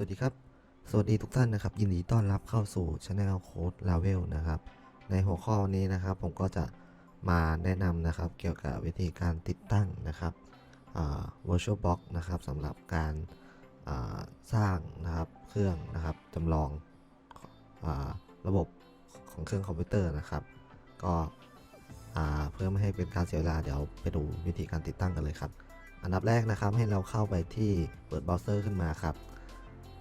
สวัสดีครับ สวัสดีทุกท่านนะครับ ยินดีต้อนรับเข้าสู่ Channel Code Level นะครับ ในหัวข้อวันนี้นะครับ ผมก็จะมาแนะนำนะครับ เกี่ยวกับวิธีการติดตั้งนะครับ Virtual Box นะครับสำหรับการสร้างนะครับเครื่องนะครับจำลองอระบบของเครื่องคอมพิวเตอร์นะครับ ก็เพื่อไม่ให้เป็นการเสียเวลาเดี๋ยวไปดูวิธีการติดตั้งกันเลยครับ อันดับแรกนะครับให้เราเข้าไปที่เปิดเบราว์เซอร์ขึ้นมาครับ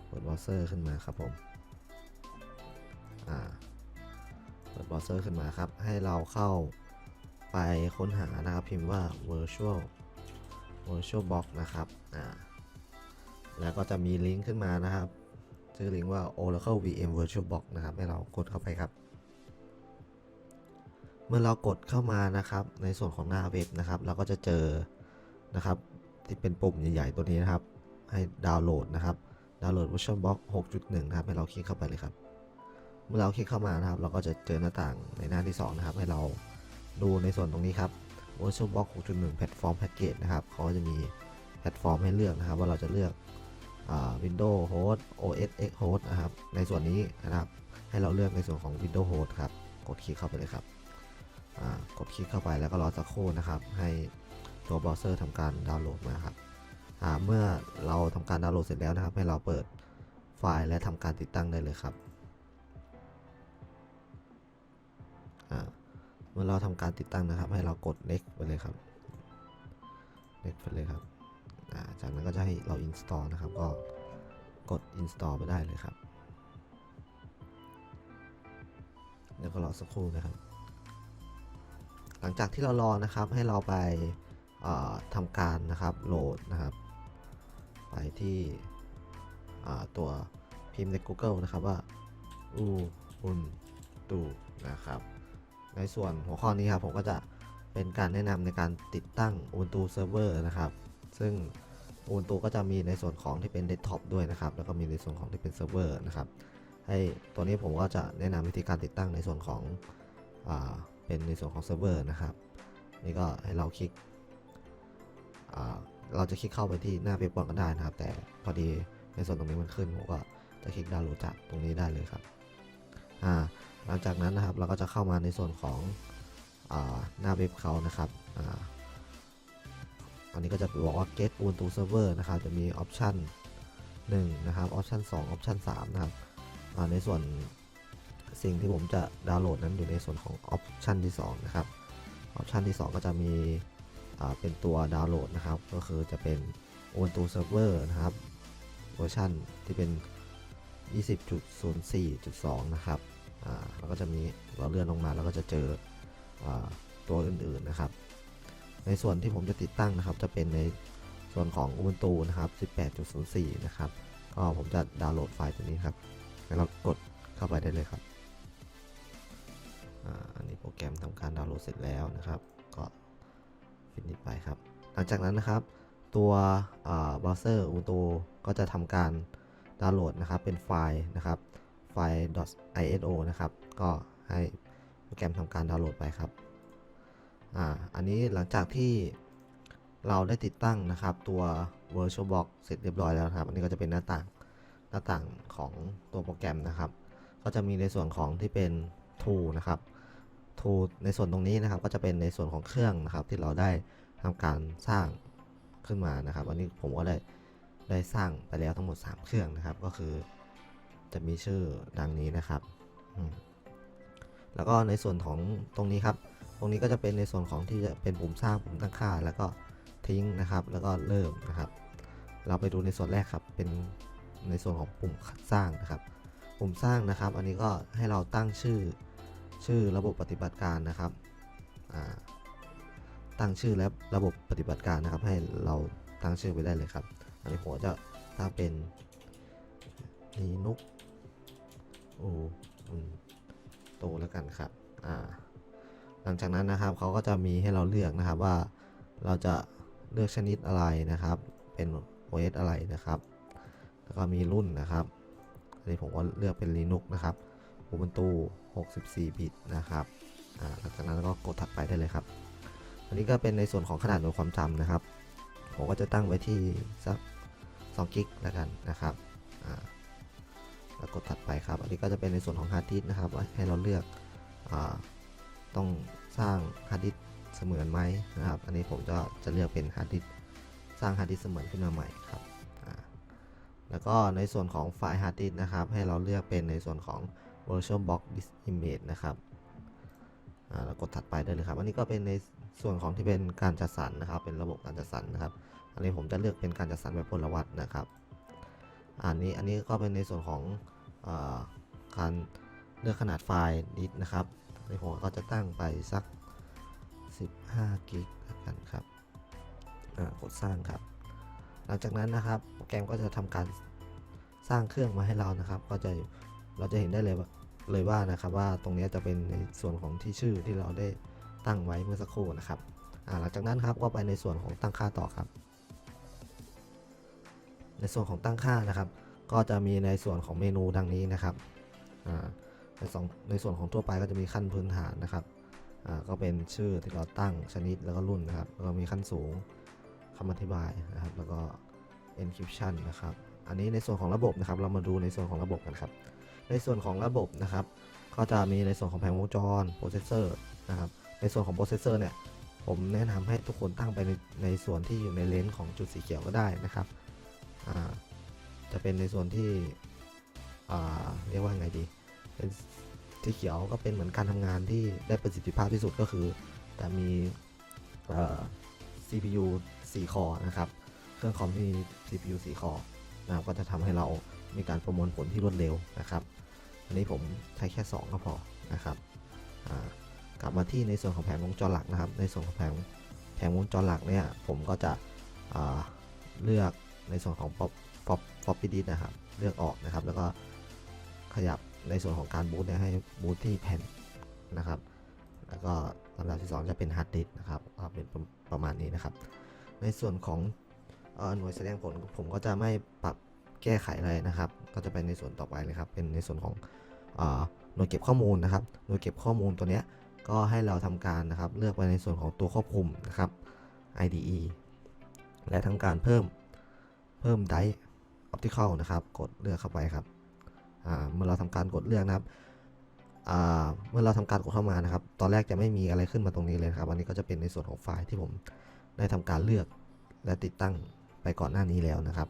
เปิดเบราว์เซอร์ขึ้นมาครับผมอ่าเปิดเบราว์เซอร์ขึ้นมาครับ ให้เราเข้าไปค้นหานะครับพิมพ์ว่า virtual virtual box นะครับอ่าแล้วก็จะมีลิงก์ขึ้นมานะครับชื่อลิงก์ว่า oracle vm virtual box นะครับ ให้เรากดเข้าไปครับ เมื่อเรากดเข้ามานะครับ ในส่วนของหน้าเว็บนะครับ เราก็จะเจอนะครับที่เป็นปุ่มใหญ่ ๆ ตัวนี้นะครับ ให้ดาวน์โหลดนะครับ ดาวน์โหลด VirtualBox 6.1 นะครับ ให้เราคลิกเข้าไปเลยครับ เมื่อเราคลิกเข้ามานะครับ เราก็จะเจอหน้าต่างในหน้าที่ 2 นะครับ ให้เราดูในส่วนตรงนี้ครับ VirtualBox 6.1 Platform Package นะครับ เขาก็จะมีแพลตฟอร์มให้เลือกนะครับ ว่าเราจะเลือกอ Windows Host OS X Host นะครับ ในส่วนนี้นะครับ ให้เราเลือกในส่วนของ Windows Host ครับ กดคลิกเข้าไปเลยครับ กดคลิกเข้าไปแล้วก็รอสักครู่นะครับ ให้ตัวเบราว์เซอร์ทำการดาวน์โหลดมาครับ เมื่อเราทำการดาวน์โหลดเสร็จแล้วนะครับ ให้เราเปิดไฟล์และทำการติดตั้งได้เลยครับเมื่อเราทำการติดตั้งนะครับ ให้เรากด next ไปเลยครับ next ไปเลยครับาจากนั้นก็จะให้เรา install นะครับ ก็กด install ไปได้เลยครับแล้วก็รอสักครู่นะครับ หลังจากที่เรารอนะครับให้เราไปอ่าทำการนะครับโหลดนะครับ ไปที่ตัวพิมพ์ใน Google นะครับว่าอูอุนตูนะครับ ในส่วนหัวข้อนี้ครับผมก็จะเป็นการแนะนำในการติดตั้ง Ubuntu Server นะครับ ซึ่ง Ubuntu ก็จะมีในส่วนของที่เป็น Desktop ด้วยนะครับ แล้วก็มีในส่วนของที่เป็นเซิร์ฟเวอร์นะครับ ให้ตัวนี้ผมก็จะแนะนำวิธีการติดตั้งในส่วนของอเป็นในส่วนของเซิร์ฟเวอร์นะครับ นี่ก็ให้เราคลิก เราจะคลิกเข้าไปที่หน้าเว็บก่อนก็ได้นะครับ แต่พอดีในส่วนตรงนี้มันขึ้นผมก็จะคลิกดาวน์โหลดจากตรงนี้ได้เลยครับอ่าหลังจากนั้นนะครับเราก็จะเข้ามาในส่วนของอหน้าเว็บเขานะครับออันนี้ก็จะบอกว่า get ubuntu server นะครับจะมีออปชัน1นะครับออปชัน2ออปชัน3นะครับในส่วนสิ่งที่ผมจะดาวน์โหลดนั้นอยู่ในส่วนของออปชันที่2นะครับออปชันที่ 2 ก็จะมี เป็นตัวดาวน์โหลดนะครับ ก็คือจะเป็น Ubuntu Server นะครับ เวอร์ชันที่เป็น 20.04.2 นะครับแล้วก็จะมีเราเลื่อนลงมาแล้วก็จะเจออตัวอื่นๆนะครับ ในส่วนที่ผมจะติดตั้งนะครับ จะเป็นในส่วนของ Ubuntu นะครับ 18.04 นะครับ ก็ผมจะดาวน์โหลดไฟล์ตัวนี้ครับแล้วเรากดเข้าไปได้เลยครับออันนี้โปรแกรมทำการดาวน์โหลดเสร็จแล้วนะครับ ก็ฟินิชไปครับ หลังจากนั้นนะครับ ตัวเบราว์เซอร์ Ubuntu ก็จะทำการดาวน์โหลดนะครับ เป็นไฟล์นะครับไฟล์ .iso นะครับ ก็ให้โปรแกรมทำการดาวน์โหลดไปครับอ่าอันนี้หลังจากที่เราได้ติดตั้งนะครับ ตัว VirtualBox เสร็จเรียบร้อยแล้วครับ อันนี้ก็จะเป็นหน้าต่างหน้าต่างของตัวโปรแกรมนะครับ ก็จะมีในส่วนของที่เป็น tool นะครับ tool ในส่วนตรงนี้นะครับ ก็จะเป็นในส่วนของเครื่องนะครับ ที่เราได้ทำการสร้างขึ้นมานะครับ อันนี้ผมก็ได้ได้สร้างไปแล้วทั้งหมด 3 เครื่องนะครับ ก็คือจะมีชื่อดังนี้นะครับ แล้วก็ในส่วนของตรงนี้ครับ ตรงนี้ก็จะเป็นในส่วนของที่จะเป็นปุ่มสร้างปุ่มตั้งค่า แล้วก็ทิ้งนะครับ แล้วก็เริ่มนะครับ เราไปดูในส่วนแรกครับ เป็นในส่วนของปุ่มสร้างนะครับ ปุ่มสร้างนะครับ อันนี้ก็ให้เราตั้งชื่อ ชื่อระบบปฏิบัติการนะครับตั้งชื่อและระบบปฏิบัติการนะครับ ให้เราตั้งชื่อไปได้เลยครับ อันนี้ผมจะตั้งเป็น Linux อูอืมโตแล้วกันครับ อ่า หลังจากนั้นนะครับเขาก็จะมีให้เราเลือกนะครับว่าเราจะเลือกชนิดอะไรนะครับ เป็น OS อะไรนะครับ แล้วก็มีรุ่นนะครับ อันนี้ผมก็เลือกเป็น Linux นะครับ Ubuntu 64 บิตนะครับหลังจากนั้นก็กดถัดไปได้เลยครับ อันนี้ก็เป็นในส่วนของขนาดหน่วยความจำนะครับ ผมก็จะตั้งไว้ที่สัก2กิกแล้วกันนะครับแล้วกดถัดไปครับ อันนี้ก็จะเป็นในส่วนของฮาร์ดดิสนะครับให้เราเลือกอต้องสร้างฮาร์ดดิสเสมือนไหมนะครับ อันนี้ผมจะจะเลือกเป็นฮาร์ดดิสสร้างฮาร์ดดิสเสมือนขึ้นมาใหม่ครับ แล้วก็ในส่วนของไฟล์ฮาร์ดดิสนะครับ ให้เราเลือกเป็นในส่วนของ VirtualBox Disk Image นะครับอ่าแล้วกดถัดไปได้เลยครับ อันนี้ก็เป็นในส่วนของที่เป็นการจัดสรรนะครับ เป็นระบบการจัดสรรนะครับ อันนี้ผมจะเลือกเป็นการจัดสรรแบบพลวัตนะครับ อันนี้อันนี้ก็เป็นในส่วนของอาการเลือกขนาดไฟล์ดิสนะครับอันผมก็จะตั้งไปสัก 15 กิกกันครับอ่ากดสร้างครับ หลังจากนั้นนะครับ โปรแกรมก็จะทำการสร้างเครื่องมาให้เรานะครับ ก็จะเราจะเห็นได้เลยว่า เลยว่านะครับว่าตรงนี้จะเป็นในส่วนของที่ชื่อที่เราได้ตั้งไว้เมื่อสักครู่นะครับหลังจากนั้นครับก็ไปในส่วนของตั้งค่าต่อครับ ในส่วนของตั้งค่านะครับ ก็จะมีในส่วนของเมนูดังนี้นะครับในส่วนในส่วนของทั่วไปก็จะมีขั้นพื้นฐานนะครับก็เป็นชื่อที่เราตั้งชนิดแล้วก็รุ่นนะครับแล้วก็มีขั้นสูงคำอธิบายนะครับ แล้วก็ encryption นะครับ อันนี้ในส่วนของระบบนะครับ เรามาดูในส่วนของระบบกันครับ ในส่วนของระบบนะครับ ก็จะมีในส่วนของแผงวงจรโปรเซสเซอร์นะครับ ในส่วนของโปรเซสเซอร์เนี่ย ผมแนะนำให้ทุกคนตั้งไปในในส่วนที่อยู่ในเลนส์ของจุดสีเขียวก็ได้นะครับ จะเป็นในส่วนที่เรียกว่าไงดี เป็นสีเขียวก็เป็นเหมือนการทำงานที่ได้ประสิทธิภาพที่สุดก็คือจะมี CPU 4 คอนะครับ เครื่องคอมที่มี CPU 4 คอนะครับก็จะทำให้เรามีการประมวลผลที่รวดเร็วนะครับ อันนี้ผมใช้แค่ 2 ก็พอนะครับกลับมาที่ในส่วนของแผงวงจรหลักนะครับ ในส่วนของแผงแผงวงจรหลักเนี่ยผมก็จะเลือกในส่วนของ pop pop floppy disk นะครับ เลือกออกนะครับ แล้วก็ขยับในส่วนของการบูตเนี่ยให้บูตที่แผ่นนะครับ แล้วก็ลำดับที่ 2 จะเป็นฮาร์ดดิสนะครับเป็นประมาณนี้นะครับ ในส่วนของหน่วยแสดงผลผมก็จะไม่ปรับ แก้ไขอะไรนะครับ ก็จะเป็นในส่วนต่อไปเลยครับ เป็นในส่วนของอหน่วยเก็บข้อมูลนะครับ หน่วยเก็บข้อมูลตัวเนี้ยก็ให้เราทำการนะครับ เลือกไปในส่วนของตัวควบคุมนะครับ IDE และทำการเพิ่มเพิ่มได optical นะครับ กดเลือกเข้าไปครับเมื่อเราทำการกดเลือกนะครับเมื่อเราทำการกดเข้ามานะครับ ตอนแรกจะไม่มีอะไรขึ้นมาตรงนี้เลยครับอันนี้ก็จะเป็นในส่วนของไฟล์ที่ผมได้ทำการเลือกและติดตั้งไปก่อนหน้านี้แล้วนะครับ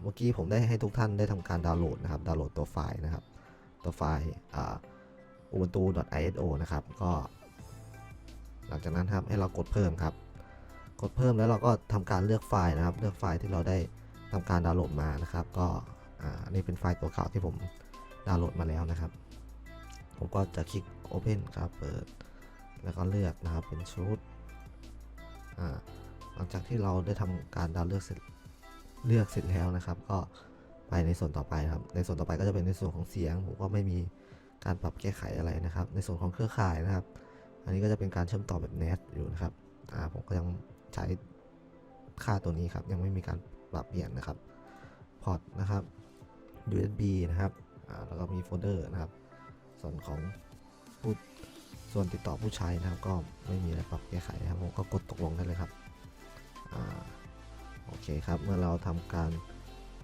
เมื่อกี้ผมได้ให้ทุกท่านได้ทำการดาวน์โหลดนะครับ ดาวน์โหลดตัวไฟล์นะครับ ตัวไฟล์ ubuntu.iso นะครับ ก็ หลังจากนั้นครับให้เรากดเพิ่มครับ กดเพิ่มแล้วเราก็ทำการเลือกไฟล์นะครับ เลือกไฟล์ที่เราได้ทำการดาวน์โหลดมานะครับ ก็อันนี่เป็นไฟล์ตัวเก่าที่ผมดาวน์โหลดมาแล้วนะครับ ผมก็จะคลิก Open ครับ เปิด แล้วก็เลือกนะครับเป็นชุดหลังจากที่เราได้ทำการดาวน์เลือกเสร็จ เลือกเสร็จแล้วนะครับ ก็ไปในส่วนต่อไปครับ ในส่วนต่อไปก็จะเป็นในส่วนของเสียง ผมก็ไม่มีการปรับแก้ไขอะไรนะครับ ในส่วนของเครือข่ายนะครับ อันนี้ก็จะเป็นการเชื่อมต่อแบบ NAT อยู่นะครับอ่าผมก็ยังใช้ค่าตัวนี้ครับ ยังไม่มีการปรับเปลี่ยนนะครับ พอร์ตนะครับ USB นะครับอ่าแล้วก็มีโฟลเดอร์นะครับ ส่วนของผู้ส่วนติดต่อผู้ใช้นะครับ ก็ไม่มีอะไรปรับแก้ไขนะครับ ผมก็กดตกลงได้เลยครับอ่า โอเคครับ เมื่อเราทำการ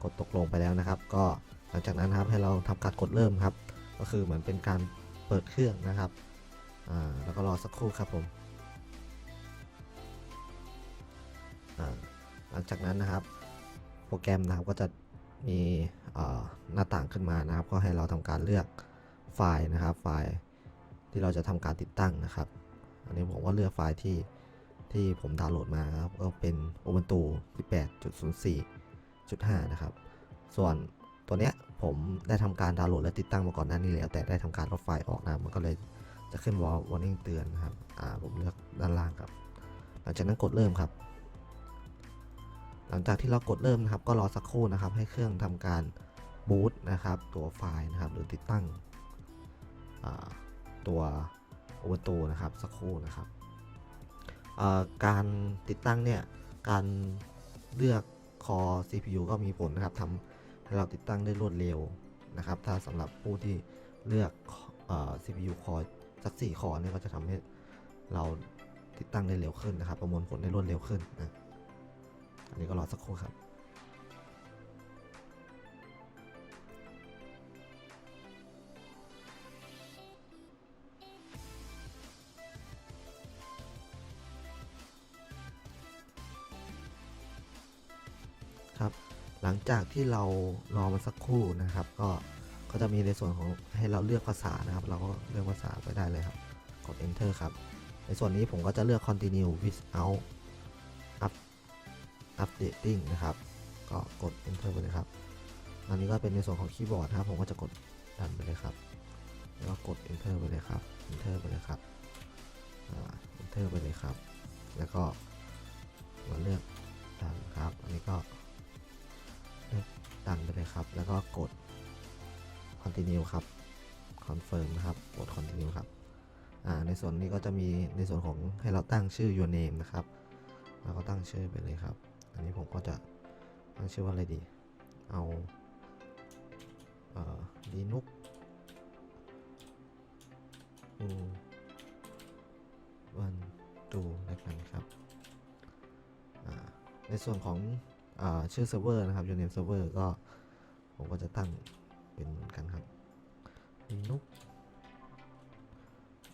กดตกลงไปแล้วนะครับ ก็หลังจากนั้นครับให้เราทำการกดเริ่มครับ ก็คือเหมือนเป็นการเปิดเครื่องนะครับอ่าแล้วก็รอสักครู่ครับผมอ่าหลังจากนั้นนะครับ โปรแกรมนะครับก็จะมีหน้าต่างขึ้นมานะครับ ก็ให้เราทำการเลือกไฟล์นะครับ ไฟล์ที่เราจะทำการติดตั้งนะครับ อันนี้ผมก็เลือกไฟล์ที่ ที่ผมดาวน์โหลดมาครับก็เป็น Ubuntu 18.04.5 นะครับ ส่วนตัวเนี้ยผมได้ทำการดาวน์โหลดและติดตั้งมาก่อนหน้านี้แล้ว แต่ได้ทำการลบไฟล์ออกนะ มันก็เลยจะขึ้น warning เตือนนะครับ อ่า ผมเลือกด้านล่างครับ หลังจากนั้นกดเริ่มครับ หลังจากที่เรากดเริ่มนะครับ ก็รอสักครู่นะครับ ให้เครื่องทำการบูตนะครับ ตัวไฟล์นะครับ หรือติดตั้งตัว Ubuntu นะครับ สักครู่นะครับ การติดตั้งเนี่ยการเลือกคอ CPU ก็มีผลนะครับทำให้เราติดตั้งได้รวดเร็วนะครับ ถ้าสำหรับผู้ที่เลือกอ CPU คอสัก4คอเนี่ยก็จะทำให้เราติดตั้งได้เร็วขึ้นนะครับ ประมวลผลได้รวดเร็วขึ้นนะอันนี้ก็รอสักครู่ครับ ครับ หลังจากที่เรารอมันสักครู่นะครับ ก็ก็จะมีในส่วนของให้เราเลือกภาษานะครับ เราก็เลือกภาษาไปได้เลยครับ กด enter ครับ ในส่วนนี้ผมก็จะเลือก continue without up updating นะครับ ก็กด enter ไปเลยครับ อันนี้ก็เป็นในส่วนของคีย์บอร์ดนะครับ ผมก็จะกดดันไปเลยครับ แล้วก็กด enter ไปเลยครับ enter ไปเลยครับ enter ไปเลยครับ แล้วก็มาเลือกดันครับ อันนี้ก็ ตันไปเลยครับ แล้วก็กด continue ครับ confirm นะครับ กด continue ครับ อ่า ในส่วนนี้ก็จะมีในส่วนของให้เราตั้งชื่อ your name นะครับ เราก็ตั้งชื่อไปเลยครับ อันนี้ผมก็จะตั้งชื่อว่าอะไรดี เอาเอ่อ linux วันดูแล้วกันครับ ในส่วนของอชื่อเซิร์ฟเวอร์นะครับ your name server ก็ ผมก็จะตั้งเป็นเหมือนกันครับ linux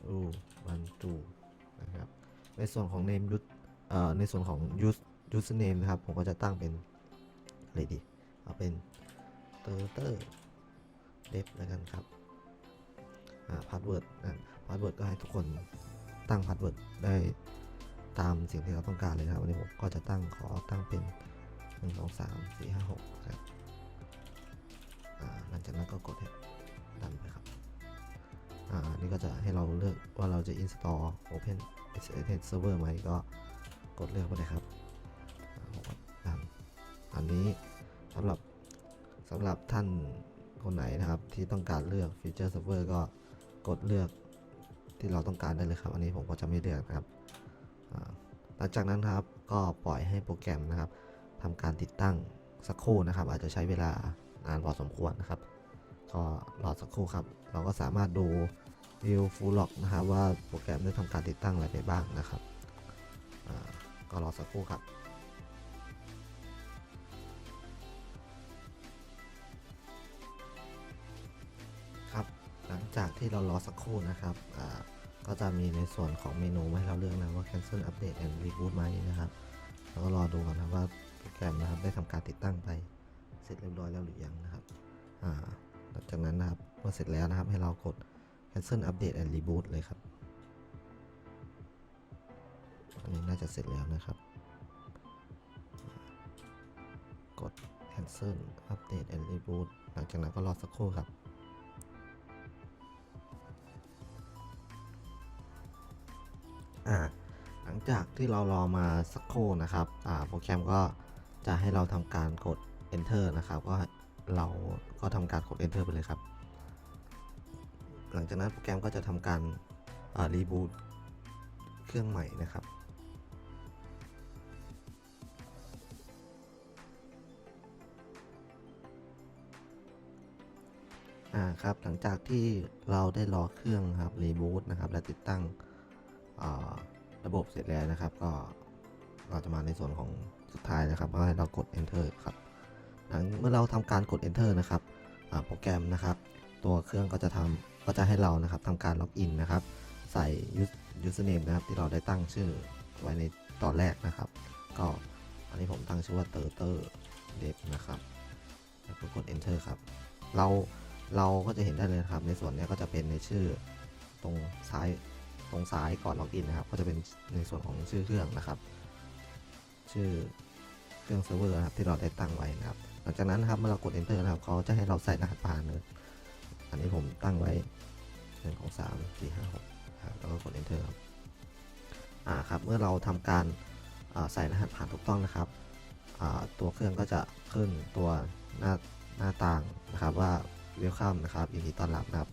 อูวันดูนะครับ ในส่วนของ name use เอ่อในส่วนของ use username นะครับ ผมก็จะตั้งเป็นอะไรดี เอาเป็น t e r t e r d e v แล้วกันครับ อ่า password นะ password ก็ให้ทุกคนตั้ง password ได้ตามสิ่งที่เราต้องการเลยครับ วันนี้ผมก็จะตั้งขอตั้งเป็น 1 2 3 4 5 6ครับอ่าหลัง จากนั้นก็กดให้ดันไปครับ อ่านี่ก็จะให้เราเลือกว่าเราจะ install open SSH server ไหมก็กดเลือกไปเลยครับอันอันนี้สำหรับสำหรับท่านคนไหนนะครับ ที่ต้องการเลือก feature server ก็กดเลือกที่เราต้องการได้เลยครับ อันนี้ผมก็จะไม่เลือกนะครับหลังจากนั้นครับก็ปล่อยให้โปรแกรมนะครับทำการติดตั้งสักครู่นะครับ อาจจะใช้เวลานานพอสมควรนะครับ ก็รอสักครู่ครับ เราก็สามารถดูวิวฟูลล็อกนะครับว่าโปรแกรมได้ทำการติดตั้งอะไรไปบ้างนะครับก็รอสักครู่ครับครับหลังจากที่เรารอสักครู่นะครับก็จะมีในส่วนของเมนูมาให้เราเลือกนะว่า cancel update and reboot ไหมนะครับแล้วก็รอดูกันนะว่าโปรแกรมนะครับได้ทำการติดตั้งไปเสร็จเรียบร้อยแล้วหรือยังนะครับ อ่า หลังจากนั้นนะครับเมื่อเสร็จแล้วนะครับให้เรากด cancel update and reboot เลยครับ อันนี้น่าจะเสร็จแล้วนะครับ กด cancel update and reboot หลังจากนั้นก็รอสักครู่ครับหลังจากที่เรารอมาสักครู่นะครับโปรแกรมก็จะให้เราทำการกด enter นะครับ ก็ เราก็ทำการกด enter ไปเลยครับ หลังจากนั้นโปรแกรมก็จะทำการรีบูตเครื่องใหม่นะครับอ่าครับหลังจากที่เราได้รอเครื่องครับรีบูตนะครับและติดตั้งระบบเสร็จแล้วนะครับ ก็เราจะมาในส่วนของสุดท้ายนะครับ ก็ให้เรากด enter ครับ หลังเมื่อเราทำการกด enter นะครับโปรแกรมนะครับ ตัวเครื่องก็จะทำก็จะให้เรานะครับทำการล็อกอินนะครับ ใส่ use- username นะครับ ที่เราได้ตั้งชื่อไว้ในตอนแรกนะครับ ก็อันนี้ผมตั้งชื่อว่า t e r t e r d e v นะครับแล้วก็กด enter ครับ เราเราก็จะเห็นได้เลยนะครับ ในส่วนนี้ก็จะเป็นในชื่อตรงซ้ายตรงซ้ายก่อนล็อกอินนะครับ ก็จะเป็นในส่วนของชื่อเครื่องนะครับ ชื่อเครื่องเซิร์ฟเวอร์นะครับที่เราได้ตั้งไว้นะครับ หลังจากนั้นนะครับเมื่อเรากด enter นะครับเขาจะให้เราใส่รหัสผ่านเลยอันนี้ผมตั้งไว้หนึ่งของสามสี่ห้าหกครับแล้วก็กด enter ครับอ่าครับเมื่อเราทำการใส่รหัสผ่านถูกต้องนะครับตัวเครื่องก็จะขึ้นตัวหน้าหน้าต่างนะครับว่า welcome นะครับยินดีต้อนรับนะครับ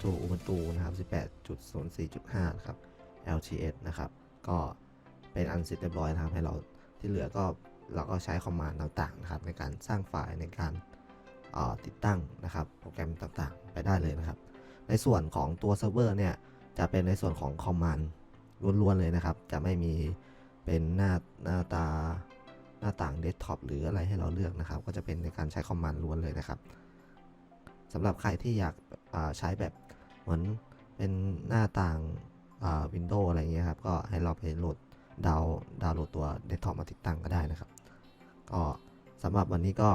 to Ubuntu นะครับ18.04.5นะครับ LTS นะครับ ก็เป็นอันเสร็จเรียบร้อยนะครับให้เราที่เหลือก็ เราก็ใช้คอมมานด์ต่างๆนะครับในการสร้างไฟล์ในการติดตั้งนะครับโปรแกรมต่างๆ ไปได้เลยนะครับ ในส่วนของตัวเซิร์ฟเวอร์เนี่ยจะเป็นในส่วนของคอมมานด์ล้วนๆเลยนะครับ จะไม่มีเป็นหน้าหน้าตาหน้าต่างเดสก์ท็อปหรืออะไรให้เราเลือกนะครับ ก็จะเป็นในการใช้คอมมานด์ล้วนเลยนะครับสำหรับใครที่อยากใช้แบบเหมือนเป็นหน้าต่างวินโดว์อะไรเงี้ยครับ ก็ให้เราไปโหลดดาวดาวน์โหลดตัวเดสก์ท็อปมาติดตั้งก็ได้นะครับ ก็สำหรับวันนี้ก็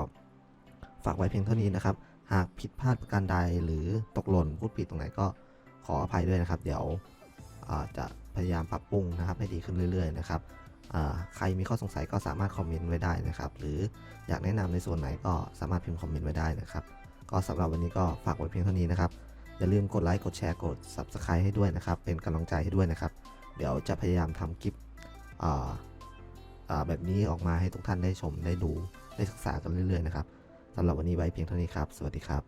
ฝากไว้เพียงเท่านี้นะครับ หากผิดพลาดประการใดหรือตกหล่นพูดผิดตรงไหนก็ขออภัยด้วยนะครับ เดี๋ยวจะพยายามปรับปรุงนะครับให้ดีขึ้นเรื่อยๆนะครับใครมีข้อสงสัยก็สามารถคอมเมนต์ไว้ได้นะครับ หรืออยากแนะนำในส่วนไหนก็สามารถพิมพ์คอมเมนต์ไว้ได้นะครับ ก็สำหรับวันนี้ก็ฝากไว้เพียงเท่านี้นะครับ อย่าลืมกดไลค์ กดแชร์ กด Subscribe ให้ด้วยนะครับ เป็นกำลังใจให้ด้วยนะครับ เดี๋ยวจะพยายามทำคลิป แบบนี้ออกมาให้ทุกท่านได้ชมได้ดูได้ศึกษากันเรื่อยๆนะครับสำหรับวันนี้ไว้เพียงเท่านี้ครับ สวัสดีครับ